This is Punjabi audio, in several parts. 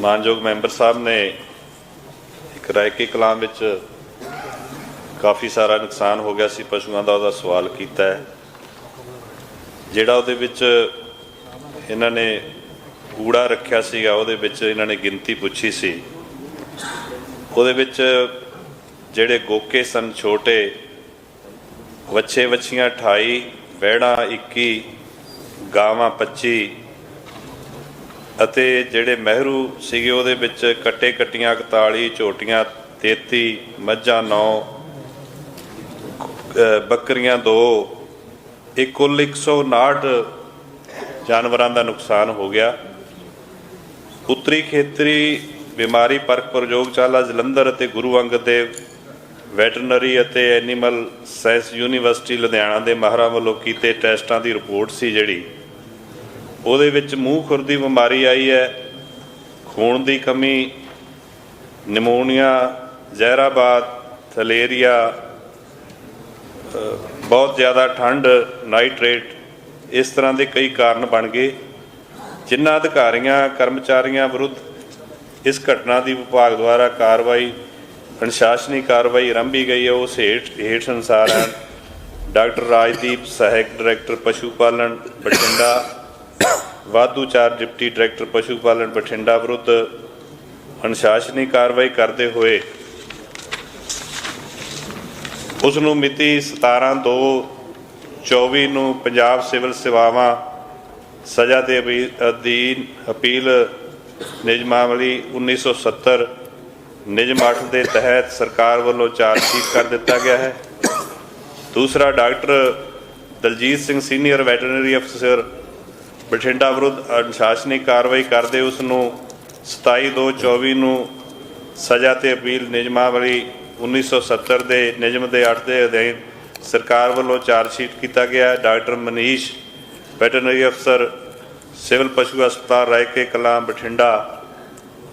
ਮਾਨਯੋਗ ਮੈਂਬਰ ਸਾਹਿਬ ਨੇ ਇੱਕ ਰਾਇਕੇ ਕਲਾਮ ਵਿੱਚ ਕਾਫੀ ਸਾਰਾ ਨੁਕਸਾਨ ਹੋ ਗਿਆ ਸੀ, ਪਸ਼ੂਆਂ ਦਾ ਉਹਦਾ ਸਵਾਲ ਕੀਤਾ ਹੈ। ਜਿਹੜਾ ਉਹਦੇ ਵਿੱਚ ਇਹਨਾਂ ਨੇ ਕੂੜਾ ਰੱਖਿਆ ਸੀਗਾ, ਉਹਦੇ ਵਿੱਚ ਇਹਨਾਂ ਨੇ ਗਿਣਤੀ ਪੁੱਛੀ ਸੀ। ਉਹਦੇ ਵਿੱਚ ਜਿਹੜੇ ਗੋਕੇ ਸਨ ਛੋਟੇ ਵੱਛੇ ਵੱਛੀਆਂ 28 ਵਹਿੜਾਂ 21 ਗਾਵਾਂ 25 ਅਤੇ ਜਿਹੜੇ ਮਹਿਰੂ ਸੀਗੇ ਉਹਦੇ ਵਿੱਚ ਕੱਟੇ ਕੱਟੀਆਂ 41 ਝੋਟੀਆਂ 33 ਮੱਝਾਂ 9 ਬੱਕਰੀਆਂ 2 ਇਹ ਕੁੱਲ 159 ਜਾਨਵਰਾਂ ਦਾ ਨੁਕਸਾਨ ਹੋ ਗਿਆ। ਉੱਤਰੀ ਖੇਤਰੀ ਬਿਮਾਰੀ ਪਰਖ ਪ੍ਰਯੋਗਸ਼ਾਲਾ ਜਲੰਧਰ ਅਤੇ ਗੁਰੂ ਅੰਗਦ ਦੇਵ ਵੈਟਰਨਰੀ ਅਤੇ ਐਨੀਮਲ ਸਾਇੰਸ ਯੂਨੀਵਰਸਿਟੀ ਲੁਧਿਆਣਾ ਦੇ ਮਾਹਰਾਂ ਵੱਲੋਂ ਕੀਤੇ ਟੈਸਟਾਂ ਦੀ ਰਿਪੋਰਟ ਸੀ ਜਿਹੜੀ ਉਹਦੇ ਵਿੱਚ ਮੂੰਹ ਖੁਰ ਦੀ ਬਿਮਾਰੀ ਆਈ ਹੈ, ਖੂਨ ਦੀ ਕਮੀ, ਨਿਮੋਨੀਆ, ਜ਼ਹਿਰਾਬਾਦ, ਥਲੇਰੀਆ ਬਹੁਤ ਜ਼ਿਆਦਾ ਠੰਡ, ਨਾਈਟ੍ਰੇਟ, ਇਸ ਤਰ੍ਹਾਂ ਦੇ ਕਈ ਕਾਰਨ ਬਣ ਗਏ, ਜਿਨ੍ਹਾਂ ਅਧਿਕਾਰੀਆਂ, ਕਰਮਚਾਰੀਆਂ ਵਿਰੁੱਧ ਇਸ ਘਟਨਾ ਦੀ ਵਿਭਾਗ ਦੁਆਰਾ ਕਾਰਵਾਈ, ਅਨੁਸ਼ਾਸਨੀ ਕਾਰਵਾਈ ਆਰੰਭੀ ਗਈ ਹੈ। ਉਸ ਹੇਠ ਹੇਠ ਅਨੁਸਾਰ ਹਨ। ਡਾਕਟਰ ਰਾਜਦੀਪ ਸਹਾਇਕ ਡਾਇਰੈਕਟਰ, ਪਸ਼ੂ ਪਾਲਣ, ਬਠਿੰਡਾ ਵਾਧੂ ਚਾਰ ਡਿਪਟੀ ਡਾਇਰੈਕਟਰ ਪਸ਼ੂ ਪਾਲਣ ਬਠਿੰਡਾ ਵਿਰੁੱਧ ਅਨੁਸ਼ਾਸਨੀ ਕਾਰਵਾਈ ਕਰਦੇ ਹੋਏ ਉਸ ਨੂੰ ਮਿਤੀ 17 2 24 ਨੂੰ ਪੰਜਾਬ ਸਿਵਲ ਸੇਵਾਵਾਂ ਸਜ਼ਾ ਦੇ ਅਭੀ- ਅਧੀਨ ਅਪੀਲ ਨਿਯਮਾਵਲੀ 1970 ਨਿਯਮ 8 ਦੇ ਤਹਿਤ ਸਰਕਾਰ ਵੱਲੋਂ ਚਾਰਜਸ਼ੀਟ ਕਰ ਦਿੱਤਾ ਗਿਆ ਹੈ। ਦੂਸਰਾ doctor Daljit Singh senior veterinary ਅਫਸਰ ਬਠਿੰਡਾ ਵਿਰੁੱਧ ਅਨੁਸ਼ਾਸਨੀ ਕਾਰਵਾਈ ਕਰਦੇ ਉਸ ਨੂੰ 27 2 24 ਨੂੰ ਸਜ਼ਾ ਤੇ ਅਪੀਲ ਨਿਯਮਾਵਲੀ 1970 ਦੇ ਨਿਯਮ ਦੇ 8 ਦੇ ਅਧੀਨ ਸਰਕਾਰ ਵੱਲੋਂ ਚਾਰਜ ਸ਼ੀਟ ਕੀਤਾ ਗਿਆ। ਡਾਕਟਰ ਮਨੀਸ਼, ਵੈਟਰਨਰੀ ਅਫਸਰ, ਸਿਵਲ ਪਸ਼ੂ ਹਸਪਤਾਲ ਰਾਇਕੇ ਕਲਾਂ, ਬਠਿੰਡਾ।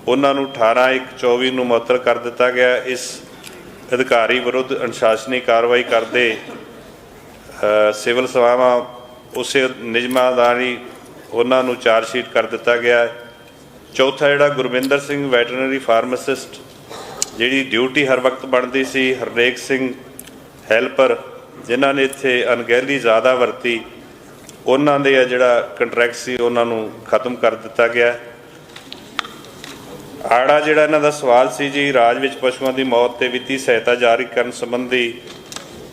ਉਹਨਾਂ ਨੂੰ 18 1 24 ਨੂੰ ਮੁਅੱਤਲ ਕਰ ਦਿੱਤਾ ਗਿਆ। ਇਸ ਅਧਿਕਾਰੀ ਵਿਰੁੱਧ ਅਨੁਸ਼ਾਸਨੀ ਕਾਰਵਾਈ ਕਰਦੇ ਸਿਵਲ ਸੇਵਾਵਾਂ ਉਸੇ ਨਿਯਮਾਦਾਰੀ ਉਹਨਾਂ ਨੂੰ ਚਾਰਜ ਸ਼ੀਟ ਕਰ ਦਿੱਤਾ ਗਿਆ ਹੈ। ਚੌਥਾ ਜਿਹੜਾ ਗੁਰਵਿੰਦਰ ਸਿੰਘ ਵੈਟਰਨਰੀ ਫਾਰਮਾਸਿਸਟ, ਜਿਹੜੀ ਡਿਊਟੀ ਹਰ ਵਕਤ ਬਣਦੀ ਸੀ, ਹਰਨੇਕ ਸਿੰਘ ਹੈਲਪਰ, ਜਿਨ੍ਹਾਂ ਨੇ ਇੱਥੇ ਅਣਗਹਿਲੀ ਜ਼ਿਆਦਾ ਵਰਤੀ, ਉਹਨਾਂ ਦੇ ਆ ਜਿਹੜਾ ਕੰਟਰੈਕਟ ਸੀ, ਉਹਨਾਂ ਨੂੰ ਖਤਮ ਕਰ ਦਿੱਤਾ ਗਿਆ ਆੜਾ ਜਿਹੜਾ ਇਹਨਾਂ ਦਾ ਸਵਾਲ ਸੀ ਜੀ, ਰਾਜ ਵਿੱਚ ਪਸ਼ੂਆਂ ਦੀ ਮੌਤ ਤੇ ਵਿੱਤੀ ਸਹਾਇਤਾ ਜਾਰੀ ਕਰਨ ਸੰਬੰਧੀ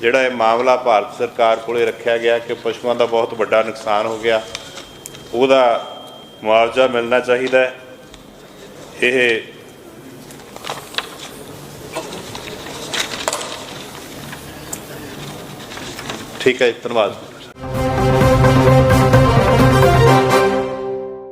ਜਿਹੜਾ ਇਹ ਮਾਮਲਾ ਭਾਰਤ ਸਰਕਾਰ ਕੋਲੇ ਰੱਖਿਆ ਗਿਆ ਕਿ ਪਸ਼ੂਆਂ ਦਾ ਬਹੁਤ ਵੱਡਾ ਨੁਕਸਾਨ ਹੋ ਗਿਆ। ਉਹਦਾ ਮੁਆਵਜ਼ਾ ਮਿਲਣਾ ਚਾਹੀਦਾ ਹੈ। ਇਹ ਠੀਕ ਹੈ ਧੰਨਵਾਦ।